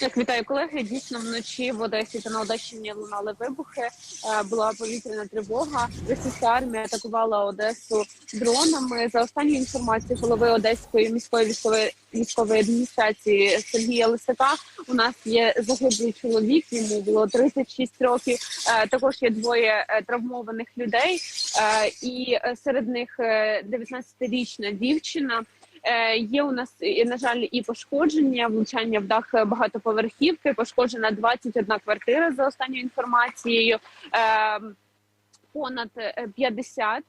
Так, вітаю колеги. Дійсно, вночі в Одесі та на Одещині лунали вибухи. Е, Була повітряна тривога. Російська армія атакувала Одесу дронами. За останньою інформацією голови Одеської міської військової військової адміністрації Сергія Лисака. У нас є загиблий чоловік. Йому було 36 років. Е, Також є двоє е, травмованих людей, і серед них е, 19-річна дівчина. Е, Є у нас на жаль і пошкодження, влучання в дах багатоповерхівки. Пошкоджена 21 квартира за останньою інформацією. Е, Понад е, 50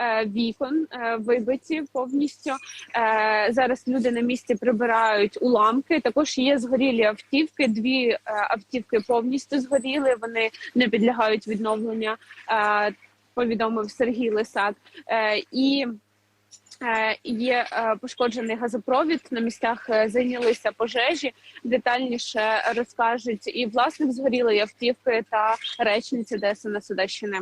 е, вікон вибиті повністю. Зараз люди на місці прибирають уламки. Також є згорілі автівки. Дві автівки повністю згоріли. Вони не підлягають відновленню. е, Повідомив Сергій Лисак. І Є е, пошкоджений газопровід на місцях. е, Зайнялися пожежі. Детальніше розкажуть і власник згорілої автівки та речниці ДСНС Одещини.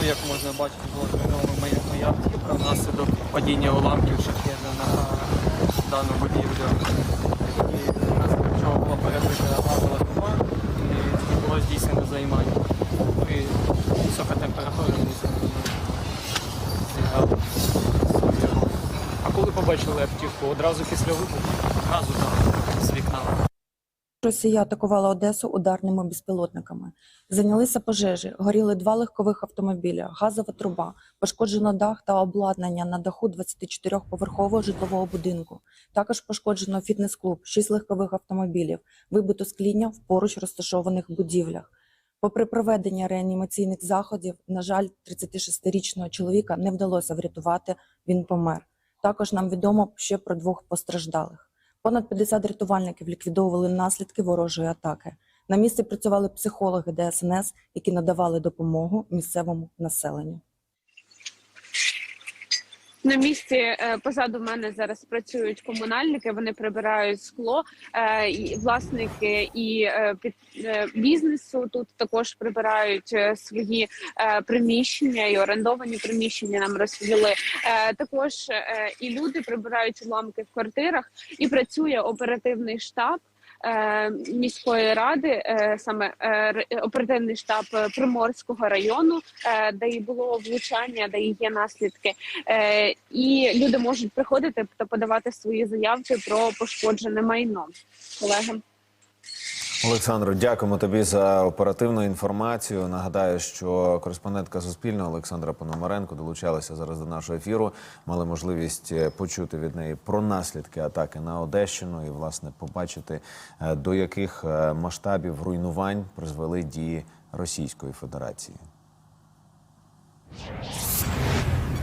Ну, як можна бачити, зруйновано моя, моя автівка внаслідок падіння уламків шахеда на дану будівлю. І внаслідок чого була перебита газова труба і було здійснено займання. Ну і висока температура звісно, зіграла свою роль. А коли побачили автівку? Одразу після вибуху? Одразу там з вікна. Росія атакувала Одесу ударними безпілотниками. Зайнялися пожежі, горіли два легкових автомобіля, газова труба, пошкоджено дах та обладнання на даху 24-поверхового житлового будинку. Також пошкоджено фітнес-клуб, 6 легкових автомобілів, вибито скління в поруч розташованих будівлях. Попри проведення реанімаційних заходів, на жаль, 36-річного чоловіка не вдалося врятувати, він помер. Також нам відомо ще про двох постраждалих. Понад 50 рятувальників ліквідовували наслідки ворожої атаки. На місці працювали психологи ДСНС, які надавали допомогу місцевому населенню. На місці е, позаду мене зараз працюють комунальники. Вони прибирають скло. Е, і Власники і е, під бізнесу тут також прибирають свої приміщення і орендовані приміщення. Нам розповіли. Також і люди прибирають уламки в квартирах, і працює оперативний штаб. Е, Міської ради, е, саме е, оперативний штаб Приморського району, де і було влучання, де і є наслідки. І люди можуть приходити та подавати свої заявки про пошкоджене майно. Колеги. Олександро, дякуємо тобі за оперативну інформацію. Нагадаю, що кореспондентка Суспільного Олександра Пономаренко долучалася зараз до нашого ефіру. Мали можливість е, почути від неї про наслідки атаки на Одещину і, власне, побачити, е, до яких е, масштабів руйнувань призвели дії Російської Федерації.